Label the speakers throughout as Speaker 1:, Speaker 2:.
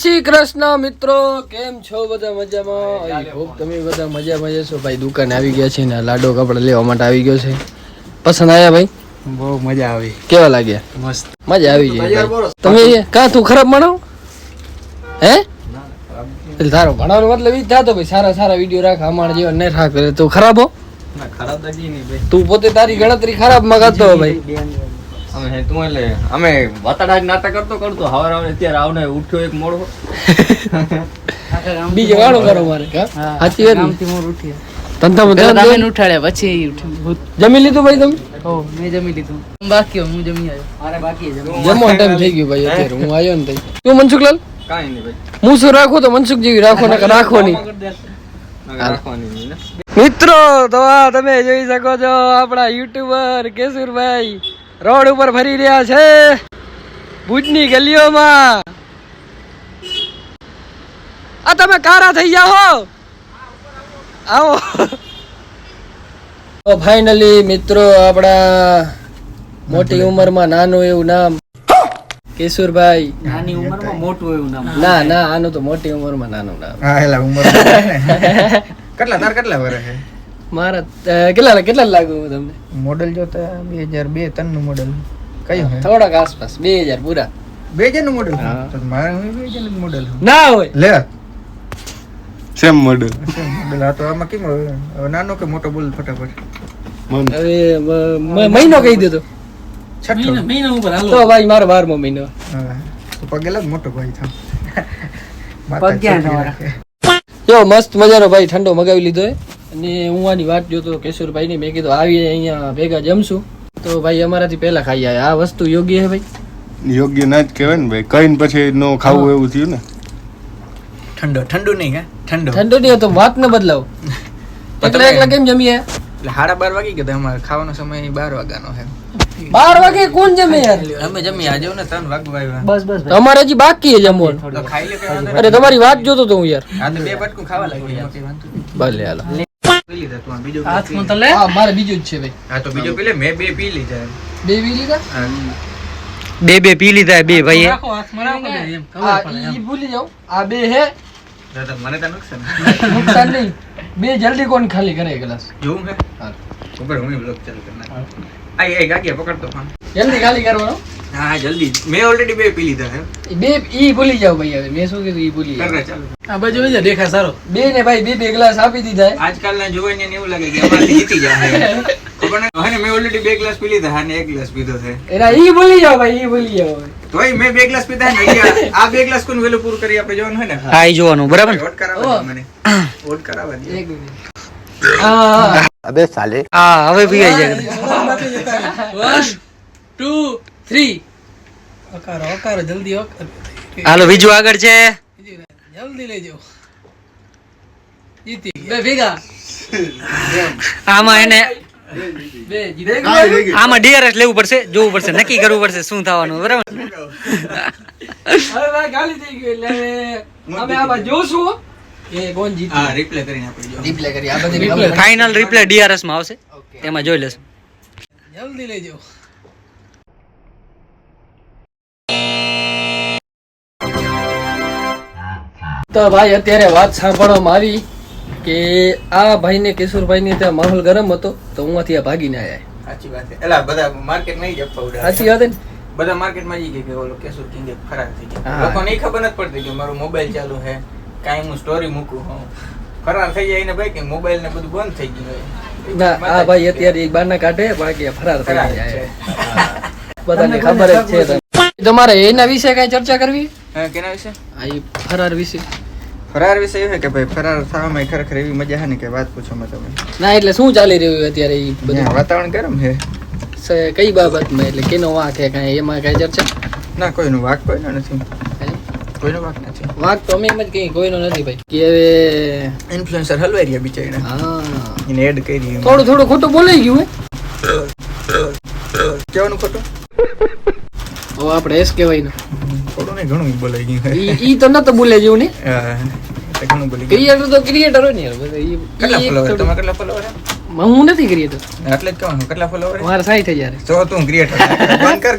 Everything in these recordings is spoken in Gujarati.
Speaker 1: શ્રી કૃષ્ણ મિત્રો કેમ છો બધા મજામાં? આઈ હોપ તમે બધા મજામાં જશો ભાઈ દુકાને આવી ગયા છે ને આ લાડો કપડા લેવા માટે આવી ગયો છે. પસંદ આવ્યા ભાઈ?
Speaker 2: બહુ મજા આવી.
Speaker 1: કેવા લાગ્યા?
Speaker 2: મસ્ત.
Speaker 1: મજા આવી ગઈ તમે કા તું ખરાબ માનો? હે? એટલે તારો ભણાવવાનો મતલબ ઈ જ થતો ભાઈ સારા સારા વીડિયો રાખ અમારા જેવા નહીં રાખ તું ખરાબ હો?
Speaker 2: ના ખરાબ તો જી ભાઈ.
Speaker 1: તું પોતે તારી ગણતરી ખરાબમાં કરતો ભાઈ.
Speaker 2: અમે હે તું એટલે અમે વાતાડા નાટક કરતો કરતો હવાર આવે અત્યારે આવને ઉઠ્યો એક મોડો.
Speaker 1: બીજો વાળો કરો મારે સાચી વાત ને? ધંધામાં ધ્યાન દે.
Speaker 3: તમે ઉઠાડ્યા પછી
Speaker 1: જમી લીધું ભાઈ તમે?
Speaker 3: હો મેં જમી લીધું. બાકી હું જમી આવ્યો. મારે બાકી
Speaker 1: જમવાનો. ટાઈમ થઈ ગયો ભાઈ અત્યારે હું આવ્યો ને તું મનસુખલાલ?
Speaker 2: કાંઈ નહીં ભાઈ.
Speaker 1: હું શું રાખું તો મનસુખ જેવી રાખો ને રાખો નહીં
Speaker 2: રાખવાની
Speaker 1: મિત્રો તો તમે જોઈ શકો છો આપણા યુટ્યુબર કેશુરભાઈ રોડ ઉપર ફરી રહ્યા છે. ભુજની ગલીઓમાં. આ તમે કારા થઈ જાઓ આવો. તો ફાઇનલી મિત્રો આપણા મોટી ઉંમરમાં નાનું એવું નામ કેશુરભાઈ.
Speaker 3: નાની ઉંમરમાં મોટું એવું નામ
Speaker 1: ના ના આનું તો મોટી ઉંમરમાં નાનું નામ.
Speaker 4: હા એલા ઉંમર કેટલા તાર કેટલા વર્ષ છે?
Speaker 1: મારા કેટલા કેટલા લાગુ તમને?
Speaker 4: મોડલ જોતા બે હજાર બે ત્રણનું મોડલ. કયું
Speaker 1: થોડાક આસપાસ બે હજાર પૂરા.
Speaker 4: બે હજારનું મોડલ. મારે હું બે હજારનું મોડલ
Speaker 1: ના હોય.
Speaker 4: લે.
Speaker 5: Same model.
Speaker 4: મોડલ. આ તો આમાં કેમ નાનો કે મોટો બોલ ફટાફટ?
Speaker 1: હવે મ- મ- મહિનો કહી દીધો
Speaker 4: છઠ્ઠો.
Speaker 3: મહિના ઉપર
Speaker 1: તો ભાઈ મારો બારમો મહિનો.
Speaker 4: તો પગેલા મોટો ભાઈ થાવ.
Speaker 1: જો મસ્ત મજાનો ભાઈ ઠંડો મગાવી લીધો હે. અને હું આની વાત જોતો કેશુરભાઈ ની મેં કીધું આવીએ અહીંયા ભેગા જમશું. તો ભાઈ અમારાથી પહેલા ખાઈ આવે આ વસ્તુ યોગ્ય છે ભાઈ?
Speaker 5: યોગ્ય ના જ કહેવાય ને ભાઈ. કઈ પછી નો ખાવું એવું થયું ને?
Speaker 4: ઠંડો ઠંડુ નહીં કે ઠંડો.
Speaker 1: ઠંડો નહીં તો વાત ને બદલાવ. એકલા એકલા કેમ જમીએ?
Speaker 4: એટલે સાડા બાર વાગી ગયા અમારે ખાવાનો સમય બાર વાગ્યાનો છે.
Speaker 1: બાર વાગે કોણ જમે યાર?
Speaker 4: અમે જમી આજે ને ત્રણ વાગવા
Speaker 3: બસ બસ
Speaker 1: તો અમારે હજી બાકી છે જમવાનું. અરે તમારી વાત જોતો તો હું યાર.
Speaker 4: આ તો બે બટકું ખાવા લાગ્યું.
Speaker 1: ભલે હાલો.
Speaker 4: પી લીધા તું આ બીજું
Speaker 3: હાથમાં તો લે.
Speaker 1: હા મારે બીજું જ છે ભાઈ.
Speaker 4: હા તો બીજું પી લે મેં બે પી લીધા
Speaker 1: બે વી લીધા?
Speaker 3: બે બે પી લીધા બે ભાઈ રાખો હાથમાં રાખો ને એમ
Speaker 1: આ ઈ ભૂલી જાવ આ બે હે.
Speaker 4: ના મને તો નુકસાન.
Speaker 1: નુકસાન નહીં. બે જલ્દી કોણ ખાલી કરે ગ્લાસ
Speaker 4: જોઉં હે.
Speaker 1: હા.
Speaker 4: ઉપર હું બ્લોક ચાલુ કરી નાખું. આઈ આઈ ગાગિયા પકડતો ફોન.
Speaker 1: જલ્દી ખાલી કરવાનો.
Speaker 4: હા હા જલ્દી. મેં ઓલરેડી બે પી લીધા હે
Speaker 1: બે ઈ ભૂલી જાવ ભાઈ હવે. મેં શું કીધું ઈ ભૂલી
Speaker 4: કરે ચાલુ.
Speaker 3: આ બાજુ હોય દેખા સારો.
Speaker 1: બે ને ભાઈ બે બે ગ્લાસ આપી દીધા હે.
Speaker 4: આજકાલના જોઈને એવું લાગે કે અમારથી જીતી જાય ખબર હા ને મેં ઓલરેડી બે ગ્લાસ પી લીધા અને એક ગ્લાસ પીધો છે.
Speaker 1: એના ઈ ભૂલી જાવ ભાઈ ઈ ભૂલી જાવ.
Speaker 4: તોય મેં બે ગ્લાસ પીધા ને આ- આ બે ગ્લાસ કોણ વેલું પૂરું કરી આપણે જોવાનું હોય ને?
Speaker 3: આ જોવાનું બરાબર
Speaker 4: વોટ કરાવવા મને. વોટ કરાવવા દે.
Speaker 1: એક મિનિટ. હા
Speaker 3: હા હવે પી જાય.
Speaker 1: One two three. અકારો અકારો જલ્દી અકારો
Speaker 3: હાલો બીજું આગળ છે.
Speaker 1: જલ્દી લેજો. જીતી બે ભેગા.
Speaker 3: આમાં એને આમાં ડીઆરએસ લેવું પડશે જોવું પડશે નક્કી કરવું પડશે શું થવાનું બરાબર?
Speaker 1: હવે ભાઈ ગાલી થઈ ગયું એટલે અમે આમાં જોશું.
Speaker 4: હા રિપ્લે કરીને આપણે જો
Speaker 1: રિપ્લે કરી આ બધી
Speaker 3: ફાઇનલ રિપ્લે ડીઆરએસમાં આવશે. તેમાં જોઈ લેશું.
Speaker 1: જલ્દી લેજો તો ભાઈ અત્યારે વાત સાંભળવામાં આવી કે આ ભાઈને કિશોરભાઈને ત્યાં માહોલ ગરમ હતો તો હું ત્યાંથી આ ભાગીને આવ્યા
Speaker 4: સાચી વાત છે. એલા બધા માર્કેટ નહીં જપા ઉડા
Speaker 1: સાચી વાત હે ને?
Speaker 4: બધા માર્કેટમાં જઈ ગયા કે ઓલો કેશુર કિંગે એક ફરાર થઈ ગયા.
Speaker 1: લોકો
Speaker 4: ને ઈ ખબર નથી પડતી કે મારો મોબાઈલ ચાલુ છે. કાંઈ હું સ્ટોરી મૂકું હું ફરાર થઈ જાય એને ભાઈ કે મોબાઈલ ને બધું બંધ થઈ ગયું.
Speaker 1: ના આ ભાઈ અત્યારે બારના કાઢે બાકી ફરાર થઈ જાય. બધાને ખબર જ છે તમારે એના વિશે કઈ ચર્ચા કરવી?
Speaker 4: હા, કેના વિશે?
Speaker 1: આ ફરાર વિશે.
Speaker 4: ફરાર વિશે એવું કે ભાઈ ફરાર થવામાં ખરેખર એવી મજા છે ને કે વાત પૂછો માં તમે?
Speaker 1: ના એટલે શું ચાલી રહ્યું અત્યારે
Speaker 4: એ
Speaker 1: બધું?
Speaker 4: વાતાવરણ ગરમ છે.
Speaker 1: સ- કઈ બાબતમાં? એટલે કેનો વાંક છે? કાંઈ એમાં કઈ ચર્ચા?
Speaker 4: ના કોઈનો વાંક કોઈનો નથી? કોઈનો વાક નથી.
Speaker 1: વાંક તો અમે એમ જ કઈ કોઈનો નથી ભાઈ. કે હવે
Speaker 4: ઇન્ફ્લુએન્સર હલવાઈ રહ્યા બિચારીને.
Speaker 1: હા.
Speaker 4: એને એડ કરી
Speaker 1: થોડું થોડું ખોટું બોલાઈ ગયું
Speaker 4: કેવાનું ખોટું?
Speaker 1: હવે આપણે એસ કહેવાય ને
Speaker 4: થોડું નહીં ઘણું બોલાઈ ગયું.
Speaker 1: ઈ ઈ તો બોલે જેવું ને.
Speaker 4: ઘણું બોલી ગયું.
Speaker 1: ક્રિએટર તો ક્રિએટર હોય ને યાર
Speaker 4: કેટલા ફોલોવર તમારે કેટલા ફોલોવર
Speaker 1: હું નથી ક્રિએટર
Speaker 4: એટલે જ કહું કેટલા ફોલોવર
Speaker 1: મારા સાઈઠ હજાર
Speaker 4: તો તું ક્રિએટર બંધ કર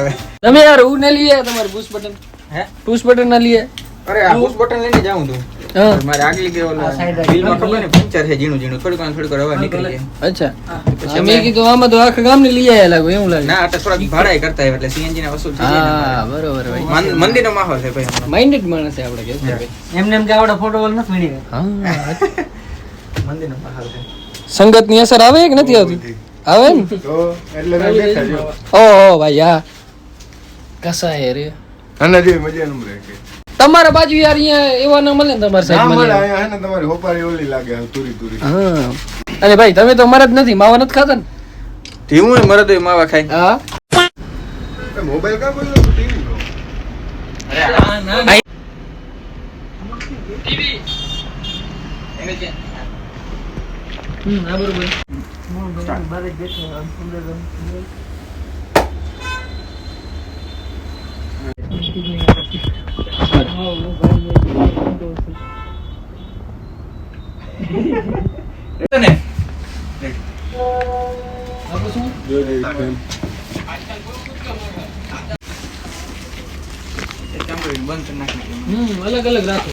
Speaker 4: હવે.
Speaker 1: તમે યાર હું ને લીએ તમારે પુશ બટન
Speaker 4: હે?
Speaker 1: પુશ બટન ના લીએ.
Speaker 4: અરે આ પુશ બટન લઈને જાઉં તો.
Speaker 1: હા.
Speaker 4: મારે આગલી કે ઓલા બિલમાં ખબર ને પંચર છે ઝીણું ઝીણું. થોડીક વાર થોડીક હવા નીકળી જાય.
Speaker 1: અચ્છા. મેં કીધું આમાં તો આખા ગામને લઈ આયા લાગુ એવું લાગે.
Speaker 4: ના એટલે થોડાક ભાડા કરતા હોય એટલે સીએનજી ના વસૂલ થઈ
Speaker 1: હા બરોબર ભાઈ
Speaker 4: મંદિર નો માહોલ છે ભાઈ
Speaker 1: માઇન્ડેડ માણસ છે આપણે કેશોરભાઈ
Speaker 3: એમને એમ કે આવડે ફોટો વોલ નથી મળી
Speaker 1: હા.
Speaker 4: મંદિરનો માહોલ છે.
Speaker 1: સંગતની અસર આવે કે નથી આવતી? આવે ને
Speaker 5: તો એટલે
Speaker 1: ઓહો ભાઈ હા. કસા હે રે.
Speaker 5: આના જેવી મજા ન
Speaker 1: તમારા બાજુ યાર અહીંયા એવા ના મળે ને તમારી સાઈડ
Speaker 5: મળે, અહીંયા હે ને તમારી હોપારી ઓલી લાગે તુરી તુરી.
Speaker 1: હા. અને ભાઈ તમે તો મરદ નથી માવા નથી ખાતા ને?
Speaker 4: ધીમું ને મરદ માવા ખાય.
Speaker 1: હા.
Speaker 5: મોબાઈલ કાં નો?
Speaker 4: એને?
Speaker 1: હમ હા બરોબર. અલગ અલગ રાખો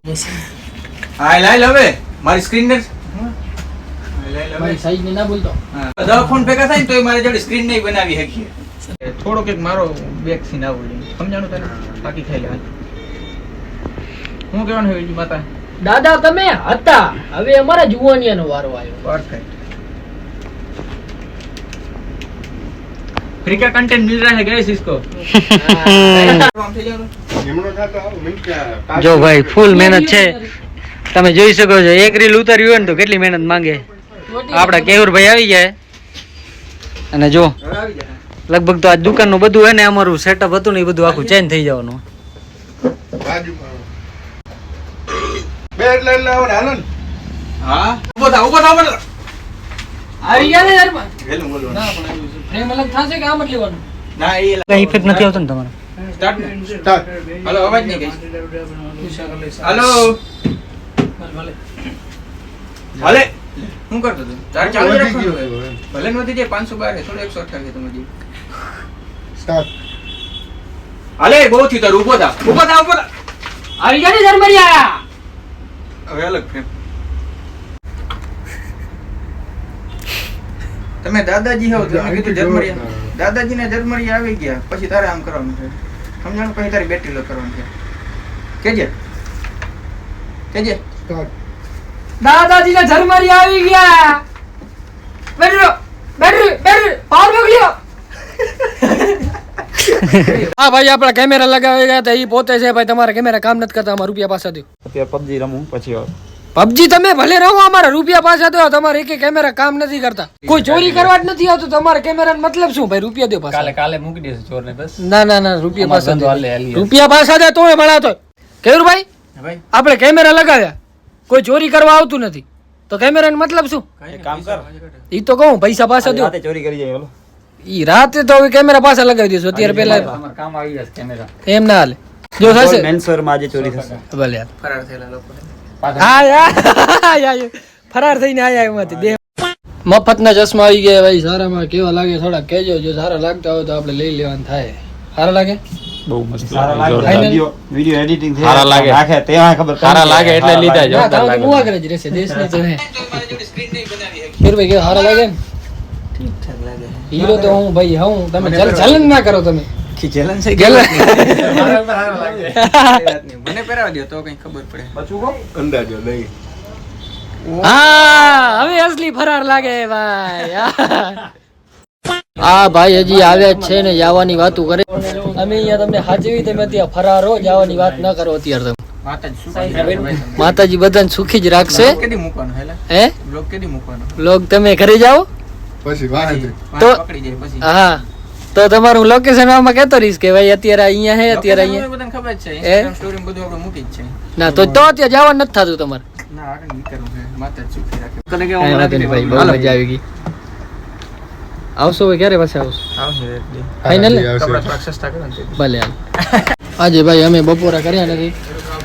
Speaker 4: હા લાઈ લે હવે મારી સ્ક્રીન ને હા, લાઈ લે હવે.
Speaker 1: ભાઈ સાઈડ ને ના બોલતો
Speaker 4: હા. દસ ફોન ભેગા થાય ને તો મારે જોડે સ્ક્રીન નહીં બનાવી શકીએ થોડોક એક મારો બેક સીન આવવો જોઈએ સમજાણું તને બાકી ખાઈ લે હું કહેવાનું હોય બીજું માતા
Speaker 1: દાદા તમે હતા હવે અમારા જુવાનિયાનો વારો આવ્યો
Speaker 4: परफेक्ट फ्री का कंटेंट मिल रहा है गैस इसको
Speaker 3: જો ભાઈ ફૂલ મહેનત છે. તમે જોઈ શકો છો એક રીલ ઉતાર્યું હોય ને તો કેટલી મહેનત માંગે. આપડા કેવુર ભાઈ આવી જાય. અને જો લગભગ તો આ દુકાનનું બધું હોય ને અમારું સેટઅપ હતું ને એ બધું આખું ચેન્જ થઈ જવાનું.
Speaker 5: ના
Speaker 3: નથી આવતો ને તમારે?
Speaker 4: સ્ટાર્ટ
Speaker 5: સ્ટાર્ટ
Speaker 4: હાલો અવાજ નહીં ગઈ હાલો
Speaker 1: ભલે.
Speaker 4: શું કરતો તું તારે ચાલુ રાખવાનું ભલે નથી જે પાંચસો બાર થોડું એકસો અઠાવીસ તમે
Speaker 5: સ્ટાર્ટ
Speaker 4: હાલે બહુ થયું તારું. ઊભો થા. ઊભો થા ઊભો
Speaker 1: આવી ગયા ને ધર્મરિયા.
Speaker 4: હવે અલગ ફ્રેમ તમે દાદાજી હો તમે કીધું જર્મરી દાદાજીને જર્મરી આવી ગયા. પછી તારે આમ કરવાનું છે. સમજાણું? પછી તારી બેટરી લો કરવાનું છે. કેજે? કેજે?
Speaker 5: Start.
Speaker 1: દાદાજી ના જર્મની આવી ગયા. બેટરી બેટરી બેટરી પાવર મોકલ્યો હા ભાઈ આપણા કેમેરા લગાવી ગયા હતા એ પોતે છે. ભાઈ તમારા કેમેરા કામ નથી કરતા અમારા રૂપિયા પાછા દો
Speaker 6: અત્યારે પબજી રમું પછી
Speaker 1: પબજી તમે ભલે રહો અમારા રૂપિયા પાછા દો તમારે એક કેમેરા કામ નથી કરતા. કોઈ ચોરી કરવા જ નથી આવતું તમારા કેમેરા મતલબ શું? ભાઈ રૂપિયા દો પાછા.
Speaker 2: કાલે મૂકી દેશે ચોર ને બસ.
Speaker 1: ના ના ના રૂપિયા પાછા દો. રૂપિયા પાછા દે તોય ભણાતો કેવું ભાઈ
Speaker 4: ભાઈ.
Speaker 1: આપણે કેમેરા લગાવ્યા. કોઈ ચોરી કરવા આવતું નથી. તો કેમેરાનો મતલબ શું?
Speaker 6: કામ કર.
Speaker 1: ઈ તો કહું પૈસા પાછા દો.
Speaker 6: ચોરી કરી જાય બોલો
Speaker 1: ઈ રાતે તો હવે કેમેરા પાછા લગાવી દઈશું અત્યારે
Speaker 2: પેલા કામ આવી જશે કેમેરા
Speaker 1: એમ ના હાલે. જો થશે.
Speaker 6: મેન્સરમાં આજે ચોરી થશે.
Speaker 1: ભલે.
Speaker 4: ફરાર થયેલા લોકો
Speaker 1: ફરાર થઈને આયા એમાંથી. દેહ મફતના ચશ્મા આવી ગયા ભાઈ સારામાં કેવા લાગે થોડા કેજો જો સારા લાગતા હોય તો આપણે લઈ લેવાનું થાય. સારા લાગે?
Speaker 2: બહુ મસ્ત
Speaker 6: સારા લાગે વિડિયો વિડિયો એડિટિંગ થઈ
Speaker 2: સારા લાગે.
Speaker 6: રાખે તેમાં ખબર
Speaker 2: સારા લાગે એટલે લીધા જ. જોરદાર લાગે.
Speaker 1: રહેશે દેશની તો હે
Speaker 4: મારી જોડે સ્ક્રીન નહીં બનાવી શકીએ
Speaker 1: ફિર ભાઈ કેવા સારા લાગે? ને
Speaker 4: ઠીક ઠાક લાગે.
Speaker 1: હીરો તો હું ભાઈ હું તમે જલન. ના કરો તમે.
Speaker 4: ખીચેલન છે
Speaker 1: ગેલ.
Speaker 4: મને પહેરાવા દો તો કઈ ખબર પડે.
Speaker 6: પાછું કો
Speaker 5: અંદાજો લઈ
Speaker 1: હા હવે અસલી ફરાર લાગે ભાઈ. આ ભાઈ હજી આવ્યા જ છે ને જવાની વાતો કરે. અમે અહીંયા તમને હાજવી તમે ત્યાં ફરારો જવાની વાત ન કરો અત્યારે તમે. માતાજી બધાને સુખી જ રાખશે? હે?
Speaker 4: બ્લોગ કેદી મૂકવાનો?
Speaker 1: લોક તમે ઘરે જાઓ?
Speaker 5: પછી
Speaker 1: તો-
Speaker 4: વાંક પકડી જાય પછી.
Speaker 1: હા. તો તમારું લોકેશન આમાં કહેતો રહીશ કે ભાઈ અત્યારે અહીંયા હે અત્યારે અહીંયા
Speaker 4: બધાને ખબર છે. ઇન્સ્ટાગ્રામ સ્ટોરી બધું આપણે મૂકી જ છે.
Speaker 1: ના તો તો અત્યારે જવાનું નથી થતું તમારે.
Speaker 4: ના આગળ નીકળવું છે. માતા ચૂકી રાખે.
Speaker 6: તને
Speaker 1: કેવું વાંધો ભાઈ બહુ મજા આવી ગઈ. આવશો ભાઈ ક્યારે પાછા આવશો?
Speaker 4: આવશે
Speaker 1: ફાઇનલ.
Speaker 4: કપડાં થોડાક સસ્તા કરો ને
Speaker 1: ભલે હાલ. આજે ભાઈ અમે બપોરા કર્યા નથી.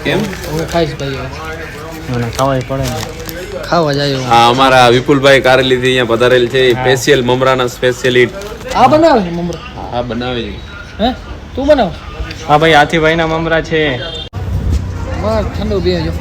Speaker 1: કેમ? હું ખાઈશ ભાઈ મને
Speaker 3: ખાવાય પડે ને.
Speaker 1: ખાવા જાય એવું.
Speaker 7: અમારા વિપુલભાઈ કારેલીથી અહીંયા પધારેલ છે. સ્પેશિયલ મમરાના સ્પેશિયલ
Speaker 1: આ બનાવે છે મમરા?
Speaker 7: આ બનાવે છે.
Speaker 1: હે? તું બનાવ?
Speaker 8: હા ભાઈ હાથીભાઈ ના મમરા છે.
Speaker 1: મસ્ત ઠંડુ પીએ જો.